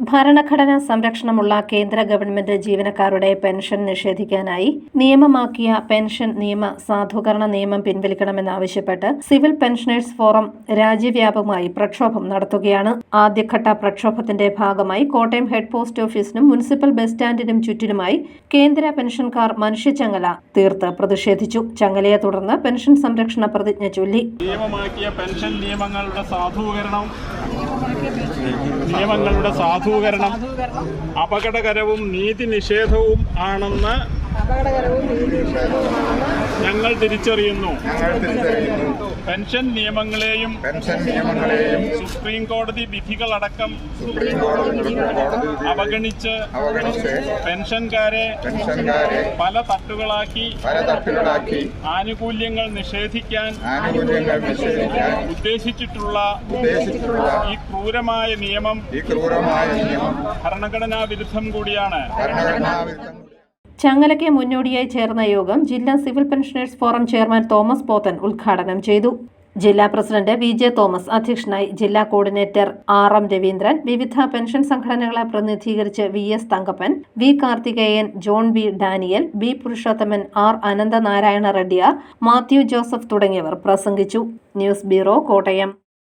ഭരണഘടനാ സംരക്ഷണമുള്ള കേന്ദ്ര ഗവൺമെന്റ് ജീവനക്കാരുടെ പെൻഷൻ നിഷേധിക്കാനായി നിയമമാക്കിയ പെൻഷൻ നിയമ സാധൂകരണ നിയമം പിൻവലിക്കണമെന്നാവശ്യപ്പെട്ട് സിവിൽ പെൻഷനേഴ്സ് ഫോറം രാജ്യവ്യാപകമായി പ്രക്ഷോഭം നടത്തുകയാണ്. ആദ്യഘട്ട പ്രക്ഷോഭത്തിന്റെ ഭാഗമായി കോട്ടയം ഹെഡ് പോസ്റ്റ് ഓഫീസിനും മുനിസിപ്പൽ ബസ് സ്റ്റാൻഡിനും ചുറ്റിനുമായി കേന്ദ്ര പെൻഷൻകാർ മനുഷ്യച്ചങ്ങല തീർത്ത് പ്രതിഷേധിച്ചു. ചങ്ങലയെ തുടർന്ന് പെൻഷൻ സംരക്ഷണ പ്രതിജ്ഞ ചൊല്ലി. നിയമമാക്കിയ പെൻഷൻ നിയമങ്ങളുടെ സാധൂകരണം നിയമങ്ങളുടെ സാധൂകരണം അപകടകരവും നീതി നിഷേധവും ആണെന്ന് ഞങ്ങൾ തിരിച്ചറിയുന്നു. ഞങ്ങൾ തിരിച്ചറിയുന്നു. പെൻഷൻ നിയമങ്ങളെയും പെൻഷൻ നിയമങ്ങളെയും സുപ്രീം കോടതി വിധികളടക്കം സുപ്രീം കോടതി അവഗണിച്ച് അവഗണിച്ച് പെൻഷൻകാരെ പെൻഷൻകാരെ പല തട്ടുകളാക്കി പല തട്ടുകളാക്കി ആനുകൂല്യങ്ങൾ നിഷേധിക്കാൻ ആനുകൂല്യങ്ങൾ നിഷേധിക്കാൻ ഉദ്ദേശിച്ചിട്ടുള്ള ഉദ്ദേശിച്ചിട്ടുള്ള ഈ ക്രൂരമായ നിയമം ഈ ക്രൂരമായ നിയമം ഭരണഘടനാ വിരുദ്ധം കൂടിയാണ്. ഭരണഘടനാ വിരുദ്ധം ചങ്ങലയ്ക്ക് മുന്നോടിയായി ചേർന്ന യോഗം ജില്ലാ civil pensioners forum chairman Thomas Pothan ഉദ്ഘാടനം ചെയ്തു. ജില്ലാ പ്രസിഡന്റ് വി ജെ തോമസ് അധ്യക്ഷനായി ജില്ലാ കോർഡിനേറ്റർ ആർ എം രവീന്ദ്രൻ വിവിധ പെൻഷൻ സംഘടനകളെ പ്രതിനിധീകരിച്ച് V S Thankappan V Karthikeyan John B Daniel B Purushothaman R Ananthanarayana Reddiyar Mathew Joseph തുടങ്ങിയവർ പ്രസംഗിച്ചു. News bureau Kottayam.